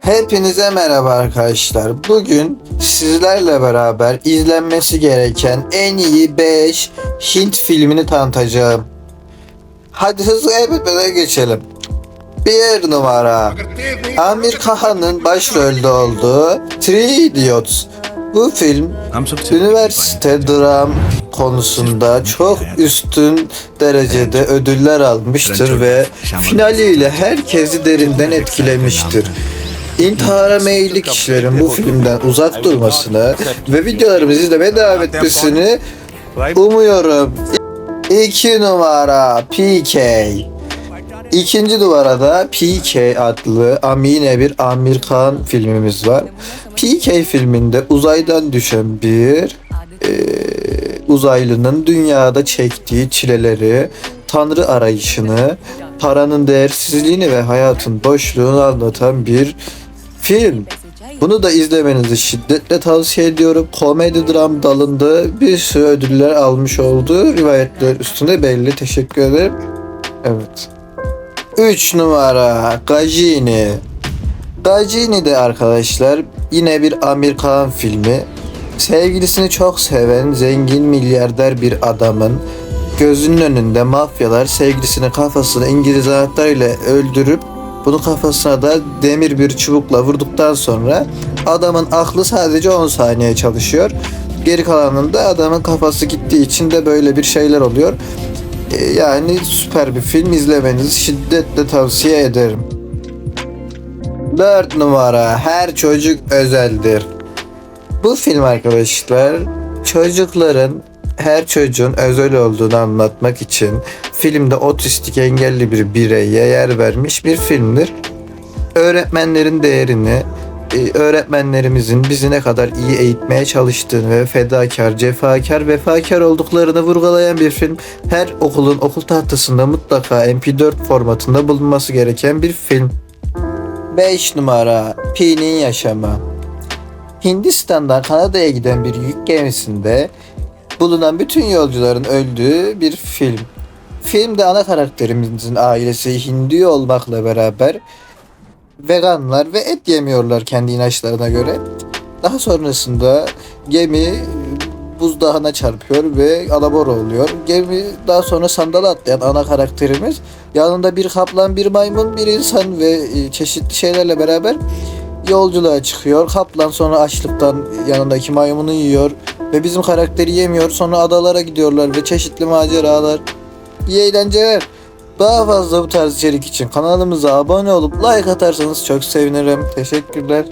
Hepinize merhaba arkadaşlar. Bugün sizlerle beraber izlenmesi gereken en iyi 5 Hint filmini tanıtacağım. Hadi hızlı kaybetmeden geçelim. Bir numara Amir Kahan'ın başrolde olduğu Three Idiots. Bu film üniversite dram konusunda çok üstün derecede ödüller almıştır ve finaliyle herkesi derinden etkilemiştir. İntihara meyilli kişilerin bu filmden uzak durmasını ve videolarımızı izlemeye devam etmesini umuyorum. 2 numara PK İkinci numarada PK adlı amine bir Amerikan filmimiz var. PK filminde uzaydan düşen bir e, uzaylının dünyada çektiği çileleri, tanrı arayışını, paranın değersizliğini ve hayatın boşluğunu anlatan bir film. Bunu da izlemenizi şiddetle tavsiye ediyorum. Komedi dram dalında bir sürü ödüller almış olduğu rivayetler üstünde belli. Teşekkür ederim. Evet. 3 numara Gajini. Gajini de arkadaşlar yine bir Amerikan filmi. Sevgilisini çok seven zengin milyarder bir adamın gözünün önünde mafyalar sevgilisinin kafasını İngiliz anahtarıyla öldürüp bunu kafasına da demir bir çubukla vurduktan sonra adamın aklı sadece 10 saniye çalışıyor. Geri kalanında adamın kafası gittiği için de böyle bir şeyler oluyor. Ee, Yani süper bir film izlemenizi şiddetle tavsiye ederim. 4 numara Her çocuk özeldir. Bu film arkadaşlar çocukların her çocuğun özel olduğunu anlatmak için filmde otistik engelli bir bireye yer vermiş bir filmdir. Öğretmenlerin değerini, e, öğretmenlerimizin bizi ne kadar iyi eğitmeye çalıştığını ve fedakar, cefakar, vefakar olduklarını vurgulayan bir film. Her okulun okul tahtasında mutlaka MP4 formatında bulunması gereken bir film. 5 numara Pi'nin yaşamı. Hindistan'dan Kanada'ya giden bir yük gemisinde bulunan bütün yolcuların öldüğü bir film. Filmde ana karakterimizin ailesi Hindu olmakla beraber veganlar ve et yemiyorlar kendi inançlarına göre. Daha sonrasında gemi buzdağına çarpıyor ve alabora oluyor. Gemi daha sonra sandala atlayan ana karakterimiz yanında bir kaplan, bir maymun, bir insan ve e, çeşitli şeylerle beraber yolculuğa çıkıyor. Kaplan sonra açlıktan yanındaki maymunu yiyor ve bizim karakteri yemiyor. Sonra adalara gidiyorlar ve çeşitli maceralar. İyi eğlenceler. Daha fazla bu tarz içerik için kanalımıza abone olup like atarsanız çok sevinirim. Teşekkürler.